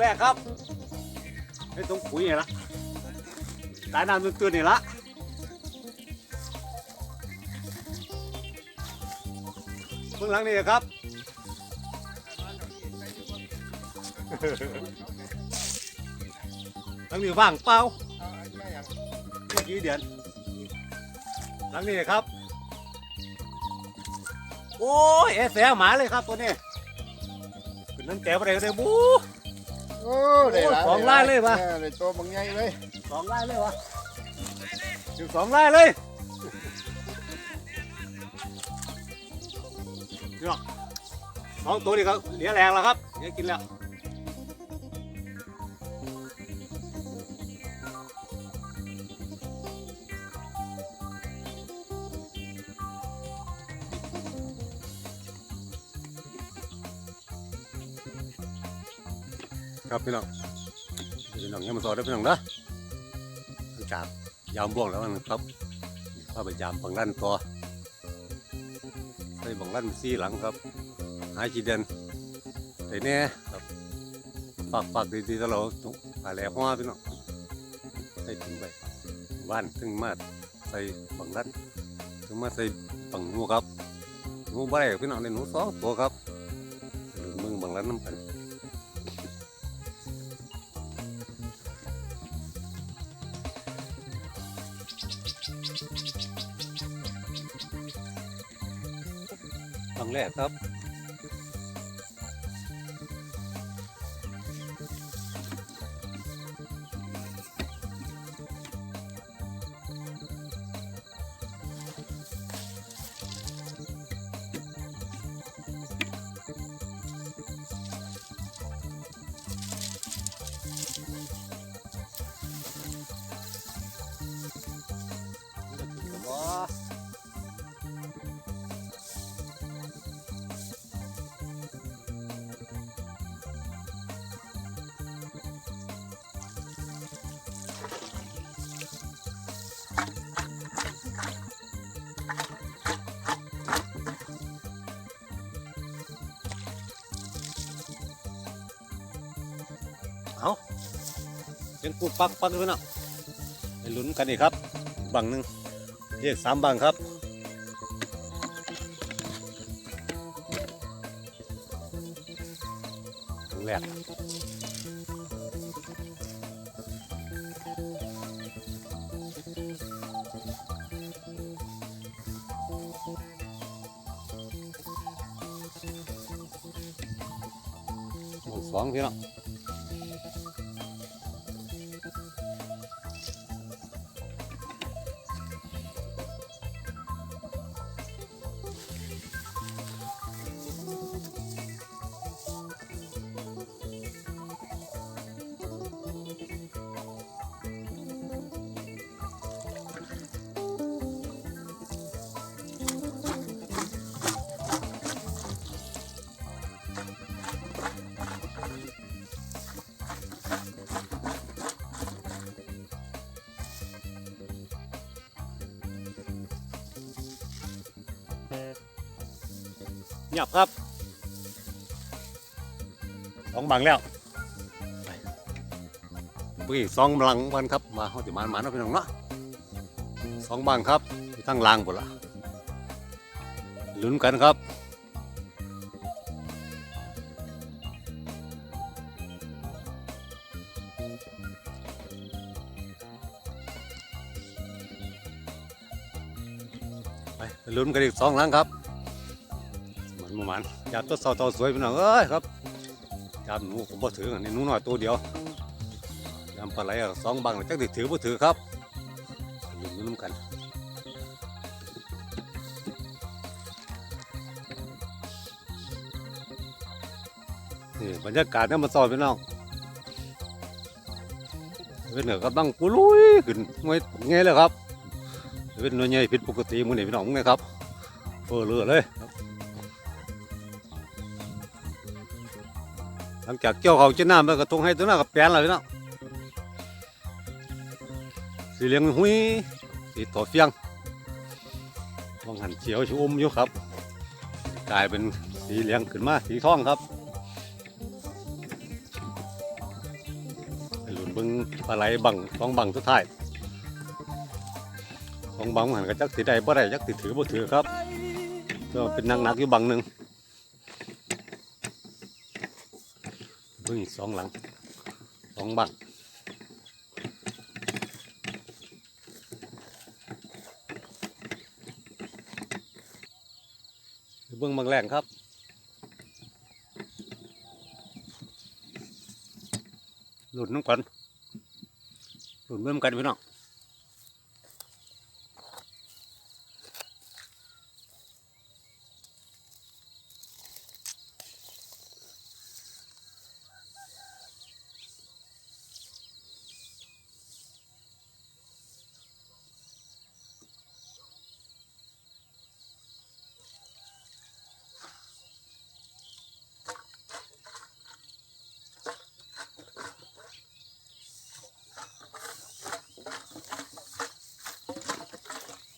แรกครับให้ตรงปุ๋ยนี่ละตายน้ำตื้นๆนี่ละเบื้องหลังนี่ครับหลังนี้ว่างเปล่าเมื่อกี้เดือนหลังนี้ครับ โอ้ยเอแสหมาเลยครับตัวนี้ขึ้นน้ำแก้วอะไรเลยบู๊ โอ้ได้หลายโอ้สองลายเลยวะ ออได้ตัวบางใหญ่เลยสองไล่เลยวะถึงสองไล่เลยเนี่ยสองตัวนี้ครับเหลือแรงแล้วครับเหลือกินแล้ว ครับพี่น้องพี่น้องยังมาสอนได้พี่น้องนะหลังจากยามบ่วงแล้วนะครับเข้าไปยามบังลั่นตัวไปบังลั่นซี่หลังครับ หายจีเดนไอ้เนี่ยครับฝากฝากดีๆตลอดอะไรหัวพี่น้องใส่ถึงไปบ้านถึงมาใส่บังลั่นถึงมาใส่บังงูครับงูบ่ได้พี่น้องในหนูสองตัวครับหรือมึงบังลั่นน้ำกัน รั้งแรกครับ เป็นกูปักปักด้วยนะไปลุ้นกันอีกครับ บังหนึ่งเรียกสามบังครับครั้งแรกสองพี่น้อง เงียบครับสองบังแล้วไปปุ้ยสองบังวันครับ มาเขาติมานมาเนาะพี่น้องเนาะสองบังครับอยู่ทั้งลางหมดละลุ้นกันครับไปลุ้นกันอีกสองครั้งครับ ประมาณจับตัวเสาตัวสวยพี่น้องเอ้ยครับจับหนูผมบ่ถืออันนี้หนูน้อยตัวเดียวยำปลาไหลอะสองบังจักติถือบ่ถือครับลุ้นน้ำกันนี่บรรยากาศเนี่ยมันซอยพี่น้องเป็นเหนือก็ตั้งปุลุยขึ้นไม่ไงเลยครับเป็นหน่วยใหญ่ผิดปกติมือนี่พี่น้องไงครับเฟอเรือเลย ลังจากเกี่ยวเขาเจ้าน้ำแล้วก็ตรงให้ตัวหน้ากับแปลนแล้วพี่น้องสีเหลืองหุ้ยสีตัวเฟียงมองหันเขียวชอมอยู่ครับ กลายเป็นสีเหลืองขึ้นมาสีทองครับเบิ่งปลาไหลบังสองบังสุดท้ายสองบังหันก็จักสิได้บ่ได้จักสิถือบ่ถือครับก็เป็นนักนักๆอยู่บังหนึ่ง พิ่งอีกสองหลังสองบังเบื้องบางแรงครับหลุดน้ำกันหลุดเบิ่มกันพี่น้อง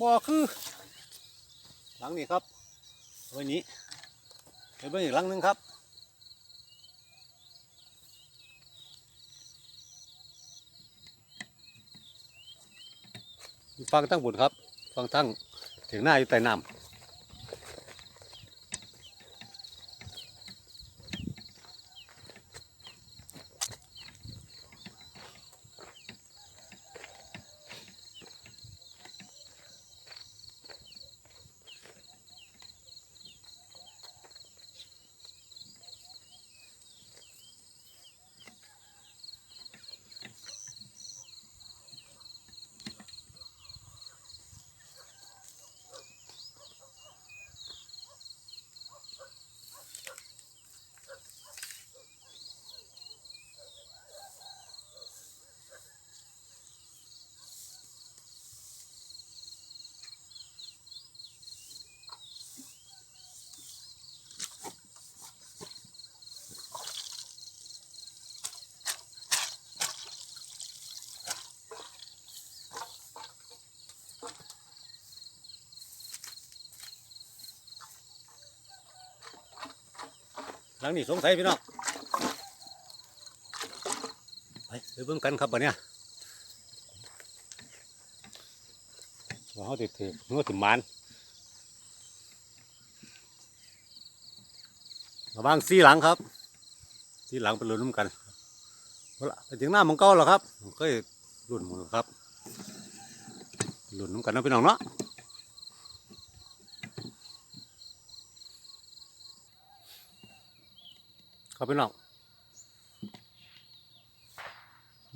บ่อคือ หลังนี้ครับไว้นี้เดี๋ยวไปอีกหลังหนึงครับฟังตั้งบุญครับ ฟังตั้งถึงหน้าอยู่ใต้น้ำ ลังนี้สงสัยพี่น้องไปไปเบิ่งกันครับบัดเนี้ยว่าเขาติดถือเขาติดมันระวังซี่หลังครับซี่หลังเป็นรุ่นน้ำกันเอาละไปถึงหน้ามังเก้าแล้วครับเคยรุ่นหมดครับรุ่นน้ำกันนะพี่น้องเนาะ ครับพี่น้อง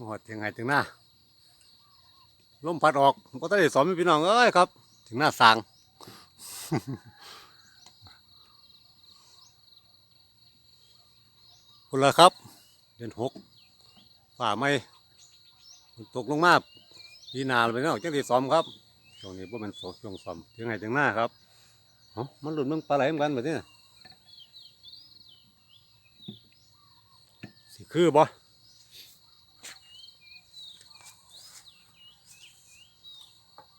หอดยังไงถึงหน้าลมพัดออกก็ต้องได้สอนพี่น้องเอ้ยครับ ถึงหน้าสางคุณละครับ เดือนหกฝ่าไม่ตกลงมาปีหนาเลยพี่น้องจังที่ซ้อมครับช่วงนี้พว่ามันช่วงซ้อมถึงไงถึงหน้าครับเอ้ามันหลุดมึงปลาไหลเหมือนกันแบบนี้ คือบ่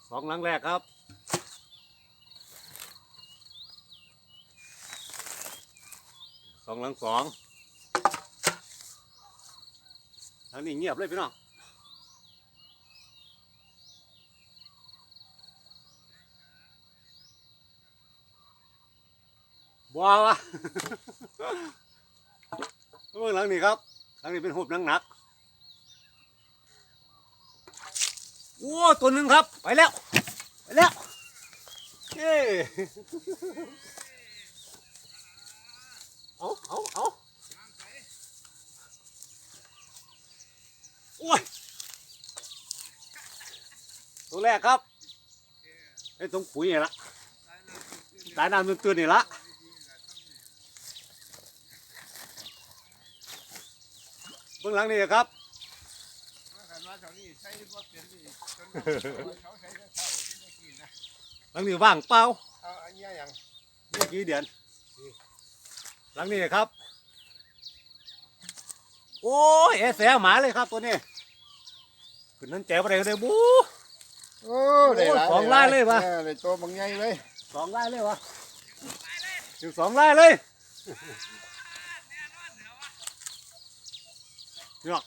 สองหลังแรกครับสองหลังสองทางนี้เงียบเลยพี่น้องบัววะเบื้องหลังนี่ครับ หลังนี้เป็นหุบหนังหนักโอ้ตัวหนึ่งครับ ไปแล้ว ไปแล้วเย้เอาเอาเอาโอ้ยตัวแรกครับไอ้ตรงปุ๋ยนี่ละตายน้ำตื้นๆนี่ละ เบื้อ งหลังนี่ครับ หลังนี้ว่างเปล่าเมื่อกี้เดือนหลังนี้ครับ โอ้ยเอเสียหมาเลยครับตัวนี้ขึ้นนั้นแจ๋วอะไปเลยเลยบูโอ้ได้หลายสองไลายเลยวะออได้ตัวบางใหญ่เลยสองไล่เลยวะถึงสองไล่เลย นี่หรอก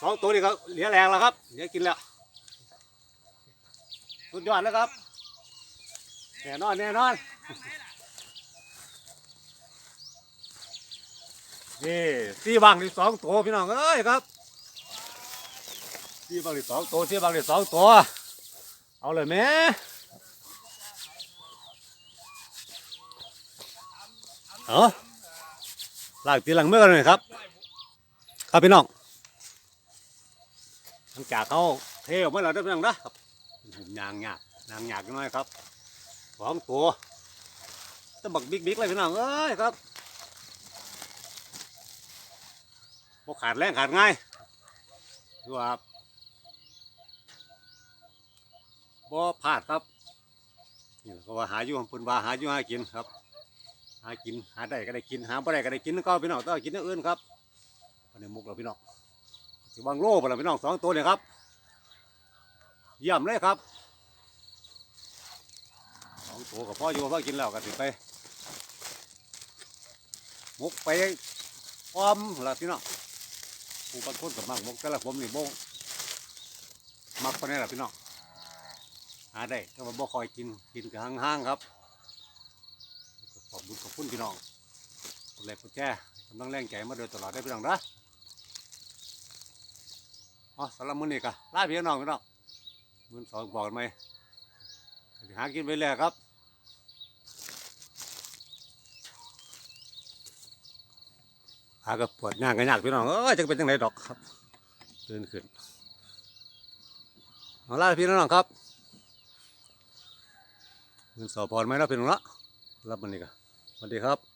สองตัวนี้ก็เหลือแรงแล้วครับเหลือกินแล้วสุดยอดแล้วครับแน่นอนแน่นอนนี่สี่บางที่สองตัวพี่น้องเอ้ยครับสี่บางที่สองตัวสี่บางที่สองตัวเอาเลยแม่เอาลากตีหลังเมื่อกันเลยครับ ครับพี่น้องหลังจากเขาเทออกมาแล้วได้พี่น้องนะครับยางหยากยางหยากน้อยครับสองตัวตะบักบิ๊กบิ๊กเลยพี่น้องเอ้ยครับบกขาดแรงขาดง่ายดูครับบ่พลาดครับนี่ก็ว่าหาอยู่ปุ่นว่าหาอยู่หากินครับ หากินหาได้ก็ได้กินหาบ่ได้ก็ได้กินก็พี่น้องต้องกินอย่างอื่นครับ อันนี้มุกเราพี่น้องสิวางโล่ไปแล้วพี่น้องสองตัวเนี่ยครับเยี่ยมเลยครับสองตัวกับพ่ออยู่พ่อกินแล้วกันสิไป มุกไปอ้อมละพี่น้องผู้บางคนกับมักมุกแต่ละผมนี่โบงมักไปนี่แหละพี่น้องหาได้แต่ว่าบ่คอยกินกินกับห่างๆครับขอบคุณขอบคุณพี่น้องแรกกุญแจกำลังแรงใจมาโดยตลอดได้พี่น้องนะ อ๋อสำหรับมื้อนี้ก็ลาพี่น้องพี่น้องมื้อสองบอกกันไหมหากินไปเลยครับหาก็ปวดย่างกันยากพี่น้องเอ้ยจะเป็นจังไดดอกครับเดินขึ้นเอาลาพี่น้องครับมือสองพอไหมเนาะพี่น้องเนาะรับมื้อนี้ก็สวัสดีครับ